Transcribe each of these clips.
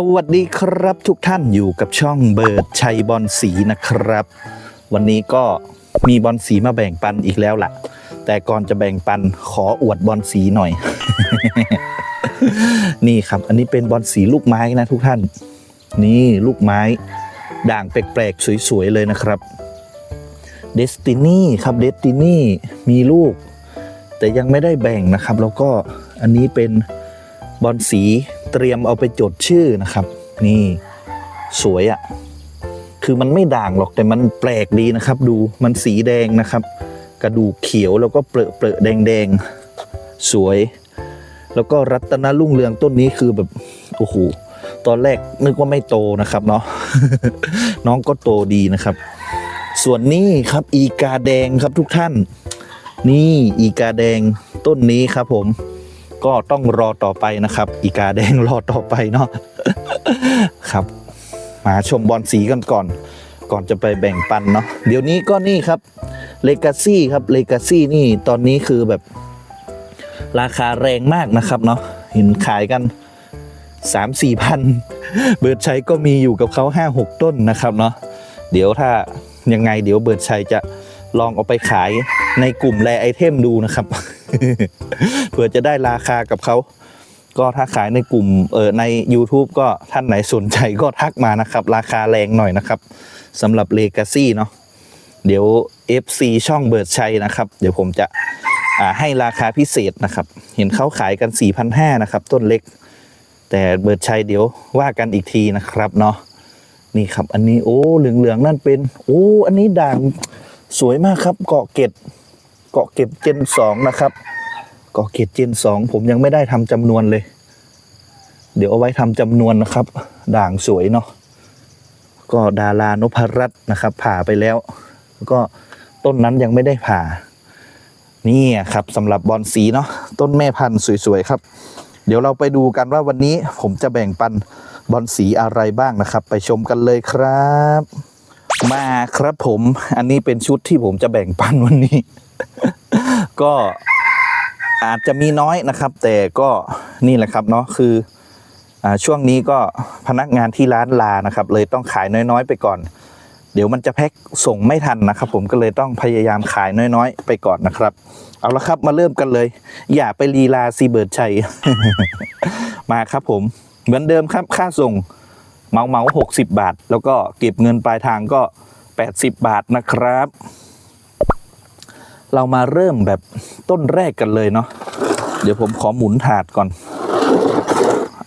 สวัสดีครับทุกท่านอยู่กับช่องเบิร์ดชัยบอลสีนะครับ วันนี้ก็มีบอลสีมาแบ่งปันอีกแล้วล่ะ แต่ก่อนจะแบ่งปันขออวดบอลสีหน่อย นี่ครับอันนี้เป็นบอลสีลูกไม้นะทุกท่าน นี่ลูกไม้ ด่างแปลกๆ สวยๆ เลยนะครับเดสตินีครับเดสตินีมีลูก แต่ยังไม่ได้แบ่งนะครับ แล้วก็อันนี้เป็น บอลสีเตรียมเอาไปจดชื่อนะครับ นี่สวยอะ่ะคือมันไม่ด่างหรอกแต่มันแปลกดีนะครับ ดูมันสีแดงนะครับ กระดูกเขียวแล้วก็เปรอะเปรอะแดงแดงๆสวย แล้วก็รัตนรุ่งเรืองต้นนี้คือแบบโอ้โหตอนแรกนึกว่าไม่โตนะครับเนาะน้องก็โตดีนะครับ ส่วนนี้ครับอีกาแดงครับทุกท่าน นี่อีกาแดงต้นนี้ครับผม ก็ต้องรอต่อไปนะครับ อีกาแดงรอต่อไปเนาะครับ มาชมบอลสีกันก่อน ก่อนจะไปแบ่งปันเนาะเดี๋ยวนี้ก็นี่ครับเลกาซี่ครับเลกาซี่นี่ตอนนี้คือแบบ ราคาแรงมากนะครับเนาะเห็นขายกันสามสี่พันเบิร์ดชัยก็มีอยู่กับเขาห้าหกต้นนะครับเนาะเดี๋ยวถ้ายังไงเดี๋ยวเบิร์ดชัยจะ ลองเอาไปขายในกลุ่มแรไอเทมดูนะครับ เผื่อจะได้ราคากับเขา ก็ถ้าขายในกลุ่มเออใน YouTube ก็ท่านไหนสนใจก็ทักมานะครับ ราคาแรงหน่อยนะครับสำหรับเลกาซี่เนาะเดี๋ยว FC ช่องเบิร์ดชัยนะครับ เดี๋ยวผมจะให้ราคาพิเศษนะครับ เห็นเขาขายกัน4,500นะครับ ต้นเล็ก แต่เบิร์ดชัยเดี๋ยวว่ากันอีกทีนะครับเนาะนี่ครับ อันนี้โอ้เหลืองๆนั่นเป็น โอ้ อันนี้ด่าง สวยมากครับเกาะเกตเกาะเก็บเจนสองนะครับ เกาะเกตเจนสองผมยังไม่ได้ทำจำนวนเลย เดี๋ยวเอาไว้ทำจำนวนนะครับ ด่างสวยเนาะก็ดารานพรัตน์นะครับ ผ่าไปแล้วแล้ว ก็ต้นนั้นยังไม่ได้ผ่า นี่ครับสำหรับบอลสีเนาะต้นแม่พันธุ์สวยๆครับ เดี๋ยวเราไปดูกันว่าวันนี้ผมจะแบ่งปันบอลสีอะไรบ้างนะครับ ไปชมกันเลยครับ มาครับผมอันนี้เป็นชุดที่ผมจะแบ่งปันวันนี้ ก็อาจจะมีน้อยนะครับ แต่ก็นี่แหละครับเนาะคืออช่วงนี้ก็พนักงานที่ร้านลานะครับ เลยต้องขายน้อยๆ ไปก่อน เดี๋ยวมันจะแพ็คส่งไม่ทันนะครับ ผมก็เลยต้องพยายามขายน้อยๆ ไปก่อนนะครับ เอาละครับมาเริ่มกันเลย อย่าไปลีลาซีเบิร์ดชัยมาครับผม เหมือนเดิมครับค่าส่ง เมาเมาหกสิบบาท แล้วก็เก็บเงินปลายทางก็แปดสิบบาทนะครับ เรามาเริ่มแบบต้นแรกกันเลยเนาะเดี๋ยวผมขอหมุนถาดก่อน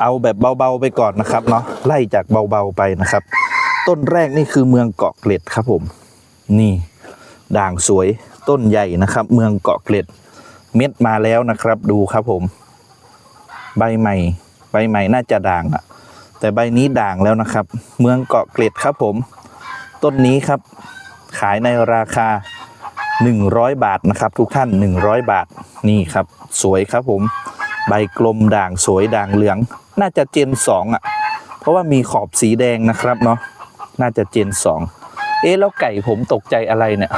เอาแบบเบาๆไปก่อนนะครับเนาะไล่จากเบาๆไปนะครับ ต้นแรกนี่คือเมืองเกาะเกร็ดครับผม นี่ ด่างสวยต้นใหญ่นะครับ เมืองเกาะเกร็ด เม็ดมาแล้วนะครับ ดูครับผม ใบใหม่ ใบใหม่น่าจะด่างอะ แต่ใบนี้ด่างแล้วนะครับ เมืองเกาะเกร็ดครับผม ต้นนี้ครับ ขายในราคา 100 บาทนะครับ ทุกท่าน 100 บาทนี่ครับ สวยครับผม ใบกลมด่างสวยด่างเหลือง น่าจะเจนสองอะ เพราะว่ามีขอบสีแดงนะครับเนาะน่าจะเจนสองเอ๊ะแล้วไก่ผมตกใจอะไรเนี่ย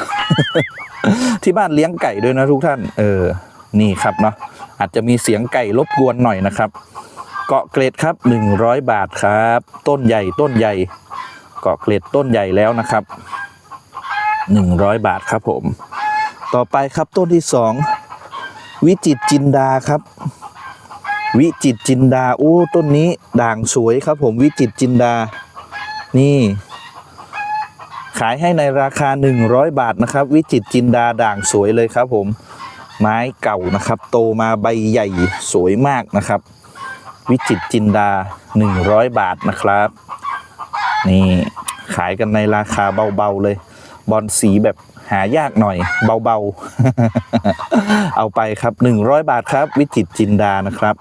ที่บ้านเลี้ยงไก่ด้วยนะทุกท่าน เออนี่ครับเนาะอาจจะมีเสียงไก่รบกวนหน่อยนะครับ เกาะเกร็ดครับ 100 บาทครับ ต้นใหญ่ต้นใหญ่ เกาะเกร็ดต้นใหญ่แล้วนะครับ 100 บาทครับผม ต่อไปครับต้นที่สองวิจิตจินดาครับ วิจิตจินดาโอ้ต้นนี้ด่างสวยครับผมวิจิตจินดา นี่ ขายให้ในราคา 100 บาทนะครับ วิจิตจินดาด่างสวยเลยครับผมไม้เก่านะครับ โตมาใบใหญ่สวยมากนะครับ วิจิตจินดา 100 บาทนะครับ นี่ขายกันในราคาเบาๆเลย บอลสีแบบหายากหน่อย เบาๆ เอาไปครับ 100 บาทครับ วิจิตจินดานะครับ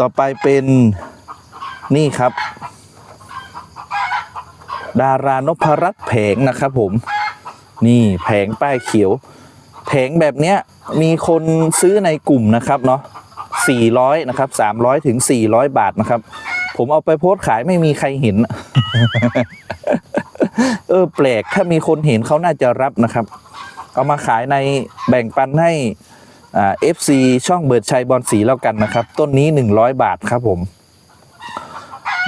ต่อไปเป็นนี่ครับ ดารานพรัตน์แผงนะครับผม นี่แผงป้ายเขียว แผงแบบเนี้ยมีคนซื้อในกลุ่มนะครับเนาะ 400นะครับ300ถึง400 บาทนะครับ ผมเอาไปโพสต์ขายไม่มีใครเห็น เออแปลกถ้ามีคนเห็นเขาน่าจะรับนะครับ เอามาขายในแบ่งปันให้อ่า FC ช่องเบิร์ดชัยบอลสีแล้วกันนะครับ ต้นนี้ 100 บาทครับผม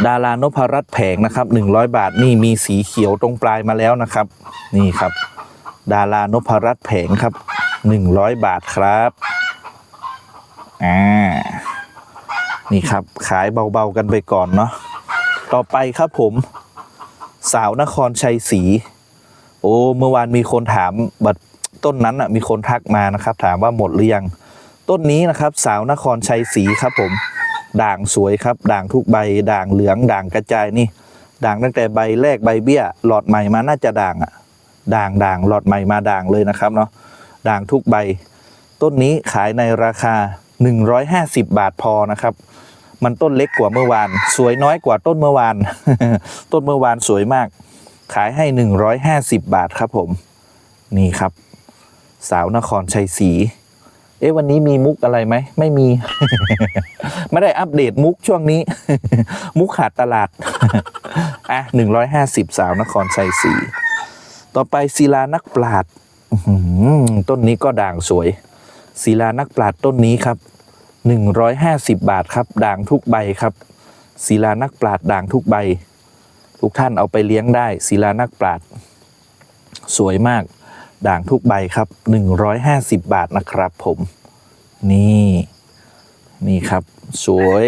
ดารานพรัตน์แผงนะครับ 100 บาทนี่มีสีเขียวตรงปลายมาแล้วนะครับ นี่ครับ ดารานพรัตน์แผงครับ 100 บาทครับ อ่านี่ครับขายเบาๆกันไปก่อนเนาะต่อไปครับผม สาวนครชัยศรีโอ้เมื่อวานมีคนถามบัดต้นนั้นอะมีคนทักมานะครับ ถามว่าหมดหรือยัง ต้นนี้นะครับ สาวนครชัยศรีครับผม ด่างสวยครับ ด่างทุกใบ ด่างเหลือง ด่างกระจายนี่ ด่างตั้งแต่ใบแรกใบเบี้ย หลอดใหม่มาน่าจะด่างอะ ด่างด่างหลอดใหม่มาด่างเลยนะครับเนาะด่างทุกใบ ต้นนี้ขายในราคา 150 บาทพอนะครับ มันต้นเล็กกว่าเมื่อวาน สวยน้อยกว่าต้นเมื่อวาน ต้นเมื่อวานสวยมาก ขายให้ 150 บาทครับผม นี่ครับ สาวนครชัยศรีเอ๊ะวันนี้มีมุกอะไรไหม ไม่มี ไม่ได้อัปเดตมุกช่วงนี้ มุกขาดตลาด อะหนึ่งร้อยห้าสิบสาวนครชัยศรีต่อไปศิลานักปราดต้นนี้ก็ด่างสวยศิลานักปราดต้นนี้ครับ หนึ่งร้อยห้าสิบบาทครับ ด่างทุกใบครับศิลานักปราดด่างทุกใบ ทุกท่านเอาไปเลี้ยงได้ศิลานักปราดสวยมากด่างทุกใบครับ 150 บาทนะครับผม นี่ นี่ครับ สวย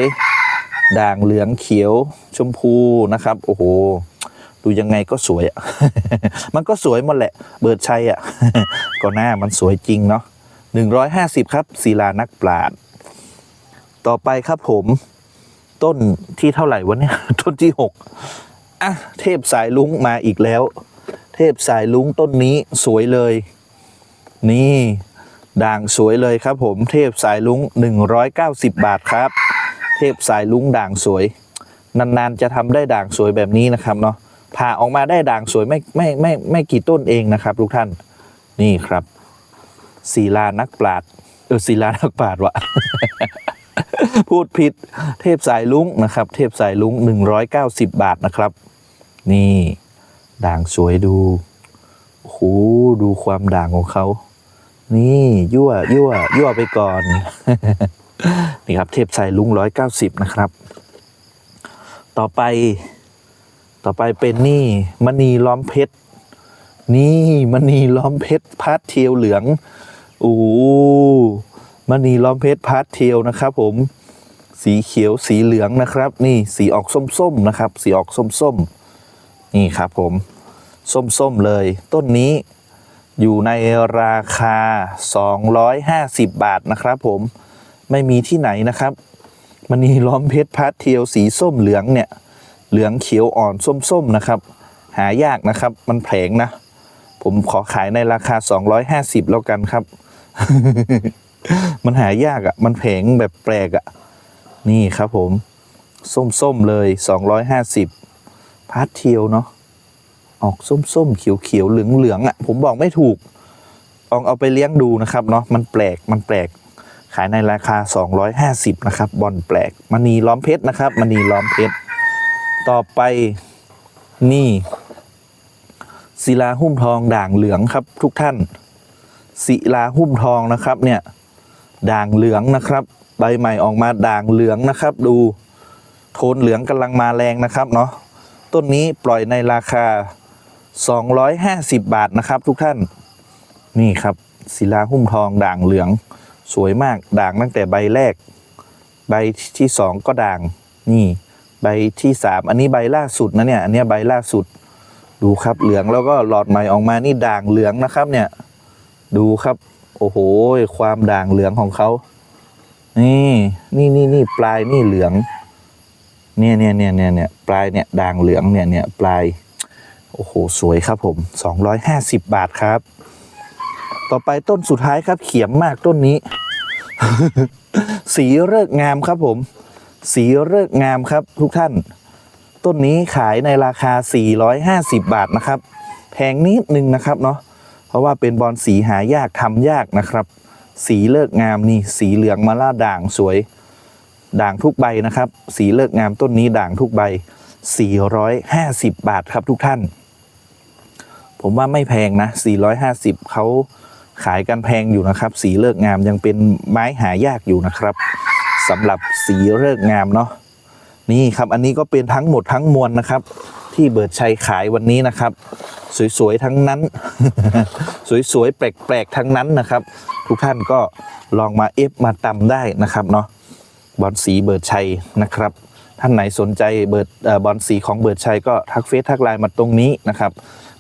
ด่างเหลืองเขียวชมพูนะครับ โอ้โห ดูยังไงก็สวยอะมันก็สวยหมดแหละ เบิร์ดชัยอะ ก็หน้ามันสวยจริงเนาะ150 ครับศิลานักปราด ต่อไปครับผมต้นที่เท่าไหร่วะเนี่ยต้นที่หกอะเทพสายลุงมาอีกแล้ว เทพสายลุงต้นนี้สวยเลย นี่ด่างสวยเลยครับผมเทพสายลุง190 บาทครับ เทพสายลุงด่างสวย นานๆจะทำได้ด่างสวยแบบนี้นะครับเนาะผ่าออกมาได้ด่างสวยไม่ไม่ไม่ไม่กี่ต้นเองนะครับทุกท่านนี่ครับศิลานักปราดเออศิลานักปราดวะ พูดผิดเทพสายลุงนะครับ เทพสายลุง190 บาทนะครับ นี่ด่างสวยดูโอ้โหดูความด่างของเขา นี่ยั่วยั่วยั่วไปก่อน นี่ครับ เทพไซลุงร้อยเก้าสิบนะครับ ต่อไป ต่อไปเป็นนี่มณีล้อมเพชรนี่มณีล้อมเพชรพาร์ทเทียวเหลืองโอ้ มณีล้อมเพชรพาร์ทเทียวนะครับผมสีเขียวสีเหลืองนะครับ นี่สีออกส้มๆนะครับ สีออกส้มๆนี่ครับผมส้มๆเลย ต้นนี้อยู่ในราคา 250 บาทนะครับ ผมไม่มีที่ไหนนะครับมันนีล้อมเพชรพาร์ทเทียวสีส้มเหลืองเนี่ย เหลืองเขียวอ่อนส้มๆนะครับ หายากนะครับ มันแผงนะ ผมขอขายในราคา 250 แล้วกันครับ มันหายากอะ่ะ มันแผงแบบแปลกอะ่ะ นี่ครับผม ส้มๆเลย 250 พาร์ทเทียวเนาะ ออกส้มๆ เขียวๆ เหลืองๆอะ ผมบอกไม่ถูกลองเอาไปเลี้ยงดูนะครับเนาะ มันแปลก มันแปลก ขายในราคา 250 นะครับ บอลแปลกมณีล้อมเพชรนะครับมณีล้อมเพชร ต่อไปนี่ศิลาหุ้มทองด่างเหลืองครับทุกท่านศิลาหุ้มทองนะครับเนี่ย ด่างเหลืองนะครับ ใบใหม่ออกมาด่างเหลืองนะครับ ดูโทนเหลืองกำลังมาแรงนะครับเนาะต้นนี้ปล่อยในราคา 250 บาทนะครับ ทุกท่านนี่ครับศิลาหุ้มทองด่างเหลือง สวยมากด่างตั้งแต่ใบแรก ใบที่สองก็ด่างนี่ ใบที่สามอันนี้ใบล่าสุดนะเนี่ยอันนี้ใบล่าสุดดูครับเหลืองแล้วก็หลอดใหม่ออกมานี่ด่างเหลืองนะครับเนี่ยดูครับ โอ้โห ความด่างเหลืองของเขานี่นี่นี่นี่ปลายนี่เหลือง เนี่ยเนี่ยเนี่ยเนี่ยเนี่ยปลายเนี่ยด่างเหลืองเนี่ยเนี่ยปลาย โอ้โห สวยครับผม250บบาทครับ ต่อไปต้นสุดท้ายครับ เขียมมากต้นนี้ สีเลิกงามครับผม สีเลิกงามครับทุกท่าน ต้นนี้ขายในราคา 450 บาทนะครับ แพงนิดนึงนะครับเนาะ เพราะว่าเป็นบอลสีหายากทำยากนะครับ สีเลิกงามนี่สีเหลืองมาล่าด่างสวย ด่างทุกใบนะครับ สีเลิกงามต้นนี้ด่างทุกใบ 450 บาทครับทุกท่าน ผมว่าไม่แพงนะ 450เขาขายกันแพงอยู่นะครับ สีเลิกงามยังเป็นไม้หายากอยู่นะครับสำหรับสีเลิกงามเนาะนี่ครับอันนี้ก็เป็นทั้งหมดทั้งมวลนะครับ ที่เบิร์ดชัยขายวันนี้นะครับ สวยๆทั้งนั้น สวยๆแปลกๆทั้งนั้นนะครับ ทุกท่านก็ลองมาเอฟมาตำได้นะครับเนาะบอลสีเบิร์ดชัยนะครับ ท่านไหนสนใจเบิร์ดบอลสีของเบิร์ดชัยก็ทักเฟซทักไลน์มาตรงนี้นะครับ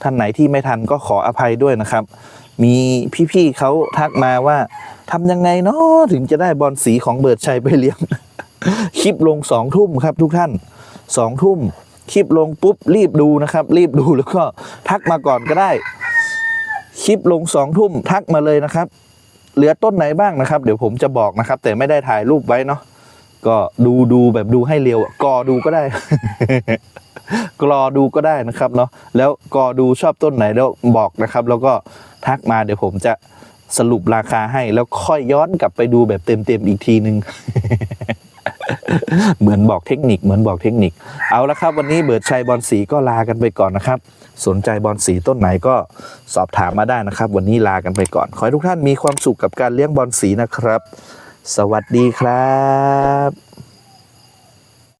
ท่านไหนที่ไม่ทันก็ขออภัยด้วยนะครับ มีพี่ๆเขาทักมาว่าทำยังไงเนาะถึงจะได้บอลสีของเบิร์ดชัยไปเลี้ยงคลิปลงสองทุ่มครับทุกท่านสองทุ่ม คลิปลงปุ๊บรีบดูนะครับ รีบดูแล้วก็ทักมาก่อนก็ได้ คลิปลงสองทุ่มทักมาเลยนะครับ เหลือต้นไหนบ้างนะครับ เดี๋ยวผมจะบอกนะครับ แต่ไม่ได้ถ่ายรูปไว้เนาะก็ดูดูแบบดูให้เร็วกอดูก็ได้ กรอดูก็ได้นะครับเนาะแล้วกอดูชอบต้นไหนแล้วบอกนะครับ แล้วก็ทักมาเดี๋ยวผมจะสรุปราคาให้แล้วค่อยย้อนกลับไปดูแบบเต็มๆอีกทีนึง เหมือนบอกเทคนิคเหมือนบอกเทคนิค เอาละครับ วันนี้เบิร์ดชัยบอลสีก็ลากันไปก่อนนะครับ สนใจบอลสีต้นไหนก็สอบถามมาได้นะครับ วันนี้ลากันไปก่อน ขอให้ทุกท่านมีความสุขกับการเลี้ยงบอลสีนะครับ สวัสดีครับ